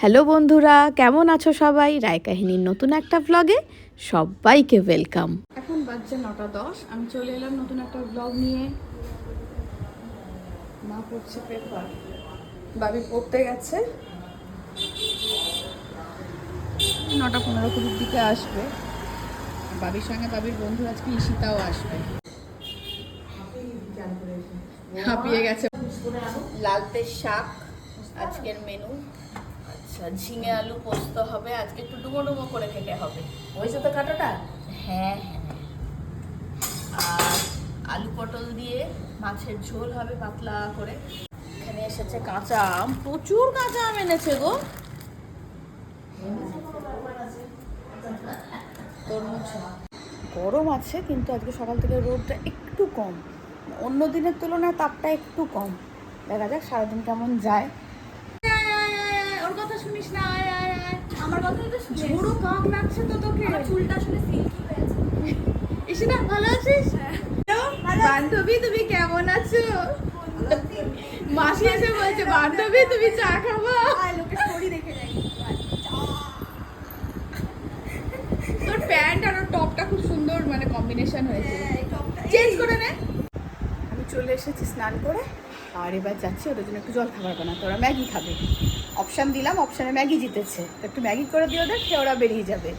Hello বন্ধুরা, কেমন আছো সবাই? রায় কাহিনীর নতুন একটা ব্লগে সবাইকে ওয়েলকাম এখন বাজছে নটা দশ, আমি চলে এলাম নতুন একটা ব্লগ নিয়ে। মা পড়ছে পেপার বাবি পড়তে গেছে। নটা পনেরো কুড়ির দিকে আসবে। বাবির সঙ্গে বাবির বন্ধু আজকে ঈশিতাও আসবে। হাঁপিয়ে গেছে। লালতে শাক আজকের মেনু আচ্ছা ঝিঙে আলু পোস্ত হবে আজকে একটু ডুমো ডুমো করে খেতে হবে। হয়েছে তো কাটাটা? হ্যাঁ হ্যাঁ। আর আলু পটল দিয়ে মাছের ঝোল হবে পাতলা করে। এখানে এসেছে কাঁচা আম। প্রচুর কাঁচা আম এনেছে গো। তরমুজ। গরম আছে কিন্তু আজকে সকাল থেকে রোদটা একটু কম। অন্য দিনের তুলনায় তাপটা একটু কম। দেখা যাক সারাদিন কেমন যায়। শুনিস না আয় আয় আয়। আমার কথাই তো শুনে ঝোড়ো কাক লাগছে তো তোকে। আমার চুলটা আসলে সিল্কি হয়েছে ইশিতা ভালো আছিস? বান্ধবী তুমি কেমন আছো? মাসি এসে বলছে বান্ধবী তুমি চা খাব? আর লোকের স্টোরি দেখে যাই তোর প্যান্ট আর টপটা খুব সুন্দর মানে কম্বিনেশন হয়েছে। হ্যাঁ, চেঞ্জ করে নে। আমি চলে এসেছি স্নান করে আর এবার যাচ্ছি ওদের জন্য একটু জল খাবার বানাতে। ওরা ম্যাগি খাবে। অপশান দিলাম অপশানে ম্যাগি জিতেছে। তো একটু ম্যাগি করে দিয়ে ওদের খেয়ে ওরা বেরিয়ে যাবে।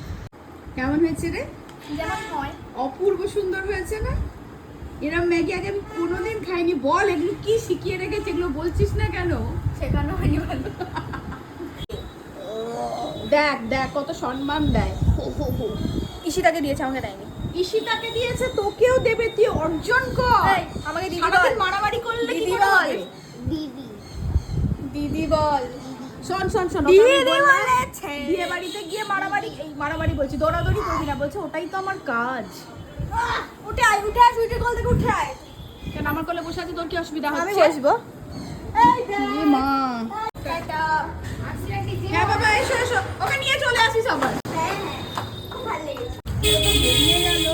কেমন হয়েছে রে? যেমন হয়। অপূর্ব সুন্দর হয়েছে না? এরম ম্যাগি আগে আমি কোনোদিন খাইনি। বল এগুলো কি শিখিয়ে রেখেছে? এগুলো বলছিস না কেন? শেখানো হয়নি ভালো। দেখ দেখ কত সম্মান দেয়। ইশিতাকে দিয়েছে আমাকে দেয়নি। ঈশিতাকে দিয়েছে তোকেও দেবে তুই অর্জন কর। আমাকে দিদি বল। মারামারি করলে কি দিদি বল। দিদি বল। শোন শোন শোন আমি। বিয়ে বাড়িতে গিয়ে মারামারি এই মারামারি বলছি দৌড়াদৌড়ি করবি না বলছে ওটাই তো আমার কাজ। উঠে আয় উঠে আয় সুইটের কল থেকে উঠে আয়। কেন আমার কোলে বসে আছে তোর কি অসুবিধা আমি হচ্ছে? বসবো। এই। মা। হ্যাঁ বাবা এসো এসো ওকে নিয়ে চলে আসিস আবার। হ্যাঁ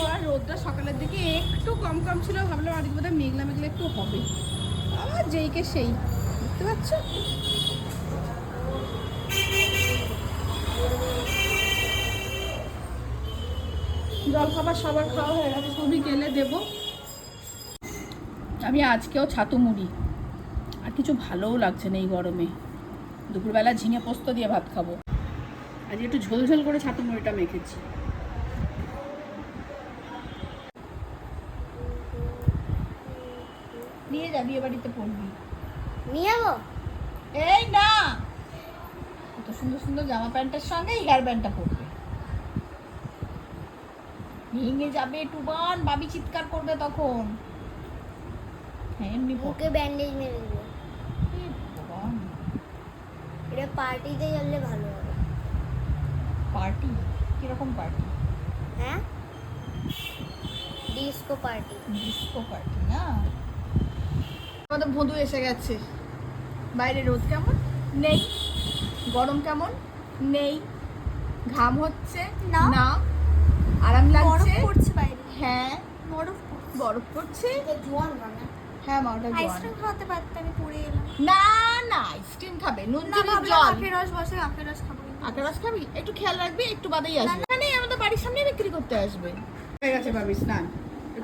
হ্যাঁ রোদটা সকালের দিকে একটু কম কম ছিল ভাবলাম আজকে বোধহয় মেঘলা মেঘলা একটু হবে। আবার যেইকে সেই দেখতে পাচ্ছ? জল খাবার সবার খাওয়া হয়ে গেছে সবই গেলে দেবো। আমি আজকেও ছাতু মুড়ি। আর কিছু ভালোও লাগছে না এই গরমে। দুপুরবেলা ঝিঙে পোস্ত দিয়ে ভাত খাব। আজ একটু ঝোল ঝোল করে ছাতু মুড়িটা মেখেছি। নিয়ে যা বিয়ে বাড়িতে পড়বি। নিয়ে যাব? এই না! কত সুন্দর সুন্দর জামা প্যান্টের সঙ্গে হেয়ার ব্যান্ডটা পরবে। ভেঙে যাবে টুবান বাবি চিৎকার করবে তখন। হ্যাঁ এমনি। মুখে ব্যান্ডেজ মেরে দিল এটা পার্টিতে গেলে ভালো হবে। পার্টি? কীরকম পার্টি? হ্যাঁ? Disco party. ডিস্কো পার্টি না? আমাদের ভদু এসে গেছে। বাইরে রোদ কেমন? নেই। গরম কেমন? নেই। ঘাম হচ্ছে? না। না। আরাম লাগছে? পড়ছে বাইরে। হ্যাঁ। বরফ বরফ পড়ছে? বানা হ্যাঁ মা ওটা আইসক্রিম খাওয়াতে পারতে আমি পড়ে এলাম। না না আইসক্রিম খাবে। নুন চিনি জল। আখের রস বসে আখের রস খাব কিন্তু। রস খাবি? একটু খেয়াল রাখবি একটু বাদেই আসবে। না আমাদের বাড়ির সামনে বিক্রি করতে আসবে। হয়ে গেছে ভাবি স্নান।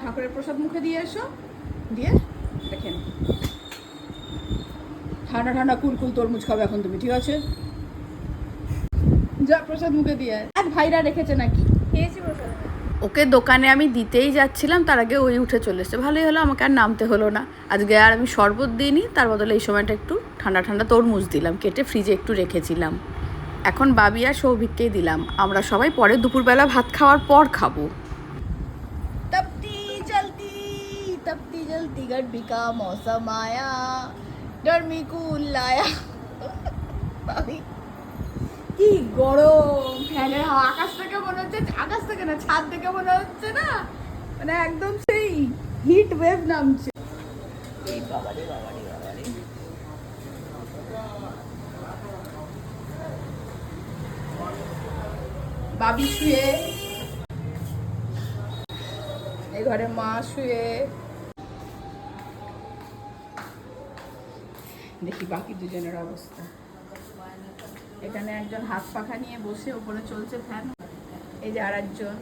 ঠাকুরের প্রসাদ মুখে দিয়ে এসো। দিয়ে দেখেন ঠান্ডা ঠান্ডা কুলকুল তরমুজ খাবে এখন তুমি ঠিক আছে? যা প্রসাদ মুখে দিয়ে। আজ ভাইরা রেখেছে নাকি? খেয়েছি প্রসাদ। ওকে দোকানে আমি দিতেই যাচ্ছিলাম, তার আগে ওই উঠে চলে এসছে। ভালোই হলো, আমাকে আর নামতে হলো না। আজকে আর আমি শরবত দিইনি, তার বদলে এই সময়টা একটু ঠান্ডা ঠান্ডা তরমুজ দিলাম, কেটে ফ্রিজে একটু রেখেছিলাম। এখন বাবি আর সৌভিককেই দিলাম, আমরা সবাই পরে দুপুরবেলা ভাত খাওয়ার পর খাব। তপতি মৌসম আয়া, গরমি কুল কি গরম? ফ্যানের হাওয়া আকাশ থেকে মনে হচ্ছে আকাশ থেকে না ছাদ থেকে মনে হচ্ছে না? মানে একদম সেই হিট ওয়েভ নামছে। এই বাবি শুয়ে। এই ঘরে মা শুয়ে। দেখি বাকি দুজনের অবস্থা। এখানে একজন হাত পাখা নিয়ে বসে উপরে চলছে ফ্যান। এই যে আর একজন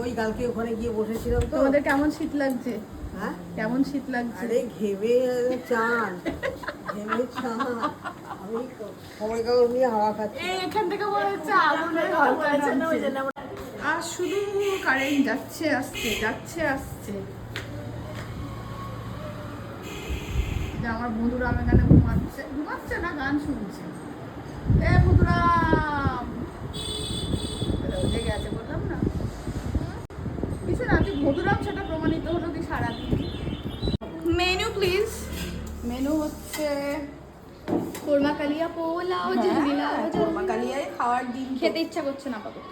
ওই কালকে ওখানে গিয়ে বসেছিলাম তো। তোমাদের কেমন শীত লাগছে? হ্যাঁ? কেমন শীত লাগছে? আরে ঘেমে চান। ঘেমে চান। আমি খবর কাগজ নিয়ে হাওয়া খাচ্ছি। এই এখান থেকে মনে হচ্ছে আগুনের হালকা নামছে। আর শুধু কারেন্ট যাচ্ছে আসছে যাচ্ছে আসছে। এই যে আমার এখানে ঘুমাচ্ছে। ঘুমাচ্ছে না গান শুনছে। এ আছে বললাম না। কিছু না তুই মধুরাম সেটা প্রমাণিত হলো তুই সারাদিন? Menu please. মেনু হচ্ছে কোরমা কালিয়া পোলাও ঝামিলা কোরমা কালিয়ায় খাওয়ার দিন খেতে ইচ্ছা করছে না আপাতত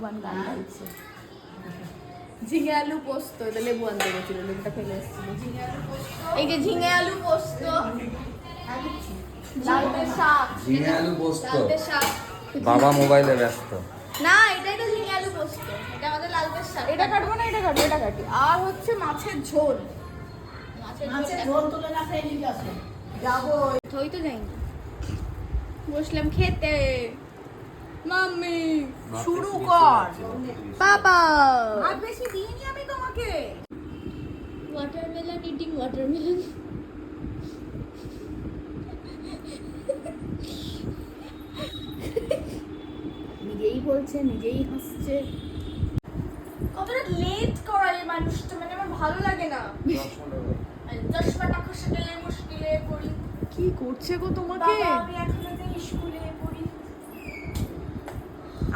ওয়ান গান গাইছে। ঝিঙে আলু পোস্ত এটা লেবু আনতে গেছিল লেবুটা ফেলে এসেছিল। ঝিঙে আলু পোস্ত এই যে ঝিঙে আলু পোস্ত। শাক ঝিঙে আলু পোস্ত। বাবা মোবাইলে ব্যস্ত। না এটাই তো ঝিঙে আলু পোস্ত। এটা আমাদের শাক। এটা কাটবো না এটা কাটবো এটা কাটি। আর হচ্ছে মাছের ঝোল। মাছের ঝোল। তুলে না খেয়ে আসো। যাব থই তো যাইনি। বসলাম খেতে। মাম্মি শুরু কর। বাবা আর বেশি দিইনি আমি তোমাকে। ওয়াটারমেলন ইটিং ওয়াটারমেলন নিজেই বলছে নিজেই হাসছে। কতটা লেট করা এই মানুষটা মানে আমার ভালো লাগে না। চশমাটা খসে গেলে মুশকিলে পড়ি। কি করছে গো তোমাকে? বাবা আমি এখনও যে স্কুলে পড়ি।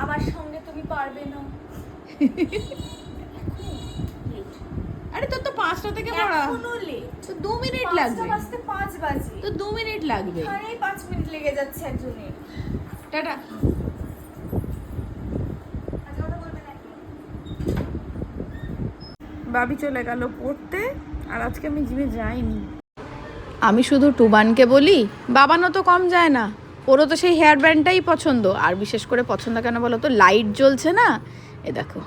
আমার সঙ্গে তুমি পারবে না। আরে তোর তো পাঁচটা থেকে পড়া। এখনও লেট। তো দু মিনিট পাঁচটা লাগবে। বাজতে পাঁচ বাজে। তো দু মিনিট লাগবে। এখানেই পাঁচ মিনিট লেগে যাচ্ছে একজনের। টাটা আচ্ছা কথা বলবে নাকি বাবি চলে গেল পড়তে, আর আজকে আমি জিমে যাইনি। আমি শুধু টুবানকে বলি, বাবানও তো কম যায় না। ওরও তো সেই হেয়ার ব্যান্ডটাই পছন্দ। আর বিশেষ করে পছন্দ কেন বলো তো লাইট জ্বলছে না? এ দেখো।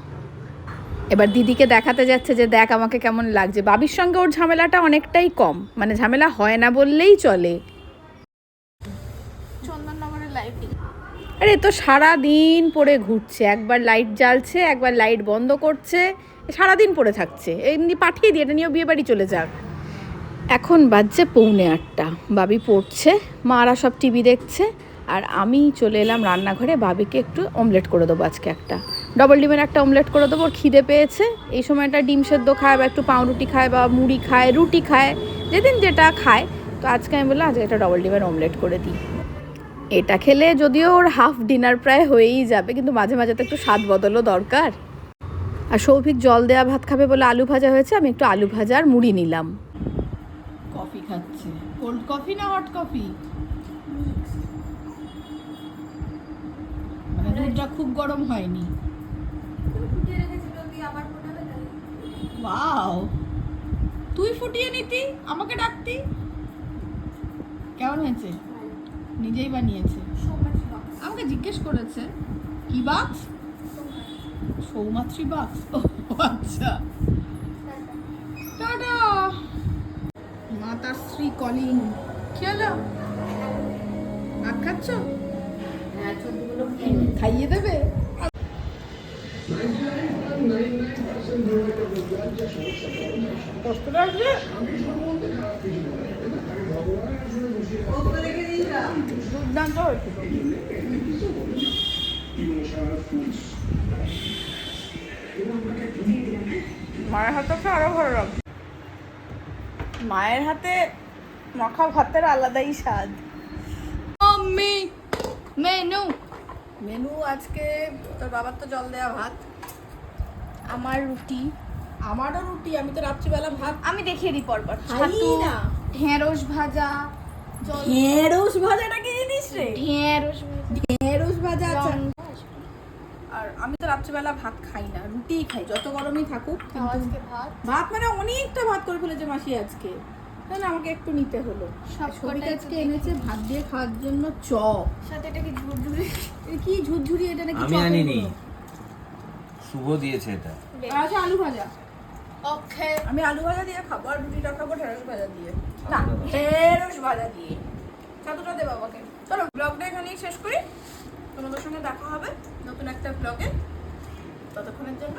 এবার দিদিকে দেখাতে যাচ্ছে যে, দেখ আমাকে কেমন লাগছে। বাবির সঙ্গে ওর ঝামেলাটা অনেকটাই কম। মানে ঝামেলা হয় না বললেই চলে। আরে তো সারা দিন পরে ঘুরছে, একবার লাইট জ্বালছে, একবার লাইট বন্ধ করছে, সারাদিন পরে থাকছে, এমনি পাঠিয়ে দিয়ে এটা নিয়েও বিয়ে বাড়ি চলে যাক। এখন বাজছে পৌনে আটটা, বাবি পড়ছে, মারা সব টিভি দেখছে, আর আমি চলে এলাম রান্নাঘরে, বাবিকে একটু অমলেট করে দেবো আজকে একটা। ডবল ডিমের একটা অমলেট করে দেবো খিদে পেয়েছে, এই সময়টা ডিম সেদ্ধ খায় বা একটু পাউরুটি খায় বা মুড়ি খায়, রুটি খায়, যেদিন যেটা খায়, তো আজকে আমি বললাম, আজকে একটা ডবল ডিমের অমলেট করে দিই। এটা খেলে যদিও ওর হাফ ডিনার প্রায় হয়েই যাবে, কিন্তু মাঝে মাঝে তো একটু স্বাদ বদলও দরকার। আর সৌভিক জল দেওয়া ভাত খাবে বলে আলু ভাজা হয়েছে, আমি একটু আলু ভাজা আর মুড়ি নিলাম। কফি খাচ্ছে। কোল্ড কফি না হট কফি? মানে দুধটা খুব গরম হয়নি। ওয়াও! তুই ফুটিয়ে নিতি, আমাকে ডাকতি। কেমন হয়েছে? নিজেই বানিয়েছে। আমাকে জিজ্ঞেস করেছে কি বাক্স সৌমাত্রী বাক্স ও আচ্ছা। টাটা। মাতাশ্রী কলিং কি হলো ভাত খাচ্ছ? খাইয়ে দেবে? দুর্দান্ত হয়েছিল মায়ের হাতে তো আরও ভালো লাগবে। মায়ের হাতে মাখা ভাতের আলাদাই স্বাদ। মেনু মেনু আজকে তোর বাবার তো জল দেওয়া ভাত। আমার রুটি। আমারও রুটি আমি তো রাত্রিবেলা ভাত আমি দেখিয়ে দিই পরপর। ছাতু না। ঢেঁড়স ভাজা ঢেঁড়স ভাজাটা কি জিনিস রে? ঢেঁড়স ঢেঁড়স ভাজা আর আমি তো রাত্রিবেলা ভাত খাই না রুটিই খাই যত গরমই থাকুক আজকে ভাত? ভাত মানে অনেকটা ভাত করে ফেলেছে মাসি আজকে। তাহলে আমাকে একটু নিতে হলো। সব আজকে এনেছে ভাত দিয়ে খাওয়ার জন্য চপ সাথে এটা কি ঝুরঝুরি? কি ঝুরঝুরি এটা নাকি আমি আনিনি? শুভ দিয়েছে এটা। আচ্ছা আলু ভাজা। ওকে। আমি আলু ভাজা দিয়ে খাব আর রুটিটা খাব ঢেঁড়স ভাজা দিয়ে। না ঢেঁড়স ভাজা দিয়ে। ছাতুটা দে বাবাকে চলো ব্লগটা এখানেই শেষ করি। তোমাদের সঙ্গে দেখা হবে নতুন একটা ব্লগে। ততক্ষণের জন্য।